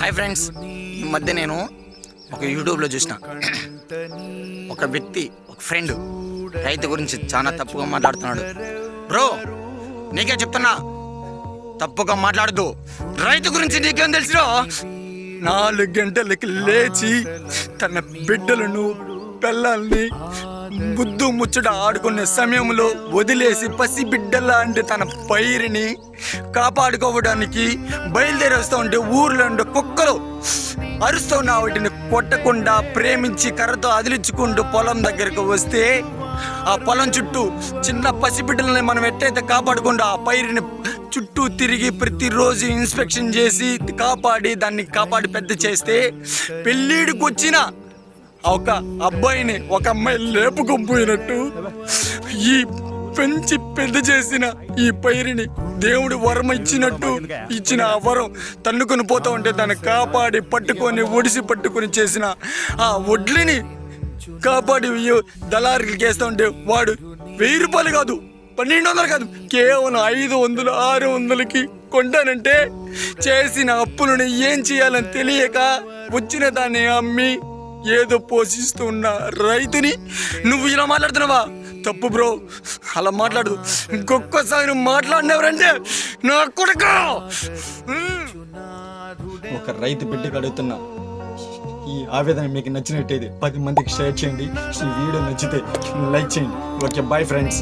Hi friends ఈ మధ్య నేను ఒక యూట్యూబ్లో చూసిన ఒక వ్యక్తి ఒక ఫ్రెండ్ రైతు గురించి చాలా తప్పుగా మాట్లాడుతున్నాడు. బ్రో నీకే చెప్తున్నా. తప్పుగా మాట్లాడదు రైతు గురించి నీకేం తెలుసురా నాలుగు గంటలకి లేచి తన బిడ్డలను పిల్లల్ని బుద్ధు ముచ్చట ఆడుకునే సమయంలో వదిలేసి పసిబిడ్డలాంటి తన పైరుని కాపాడుకోవడానికి బయలుదేరి వస్తూ ఉంటే ఊర్లో ఉండే కుక్కలు అరుస్తూ ఉన్న వాటిని కొట్టకుండా ప్రేమించి కర్రతో అదిలించుకుంటూ పొలం దగ్గరకు వస్తే ఆ పొలం చుట్టూ చిన్న పసిబిడ్డలని మనం ఎట్టయితే కాపాడుకుంటూ ఆ పైరుని చుట్టూ తిరిగి ప్రతిరోజు ఇన్స్పెక్షన్ చేసి కాపాడి దాన్ని కాపాడి పెద్ద చేస్తే పెళ్ళిడికి వచ్చిన ఒక అబ్బాయిని ఒక అమ్మాయి లేపుకొనిపోయినట్టు ఈ పెంచి పెద్ద చేసిన ఈ పైరిని దేవుడు వరం ఇచ్చినట్టు ఇచ్చిన ఆ వరం తన్నుకొని పోతా ఉంటే దాన్ని కాపాడి పట్టుకొని ఒడిసి పట్టుకొని చేసిన ఆ వడ్లిని కాపాడి దళారికి వేస్తా ఉంటే వాడు వెయ్యి రూపాయలు కాదు పన్నెండు వందలు కాదు కేవలం ఐదు వందలు ఆరు వందలకి కొంటానంటే చేసిన అప్పులను ఏం చేయాలని తెలియక వచ్చిన దాన్ని అమ్మి ఏదో పోషిస్తున్న రైతుని నువ్వు ఇలా మాట్లాడుతున్నావా? తప్పు బ్రో. అలా మాట్లాడదు ఇంకొకసారి నువ్వు మాట్లాడినవరంటే నా కొడుకు! ఒక రైతు బిడ్డకు అడుగుతున్నా. ఈ ఆవేదన మీకు నచ్చినట్టయితే పది మందికి షేర్ చేయండి. ఈ వీడియో నచ్చితే లైక్ చేయండి. Okay bye friends.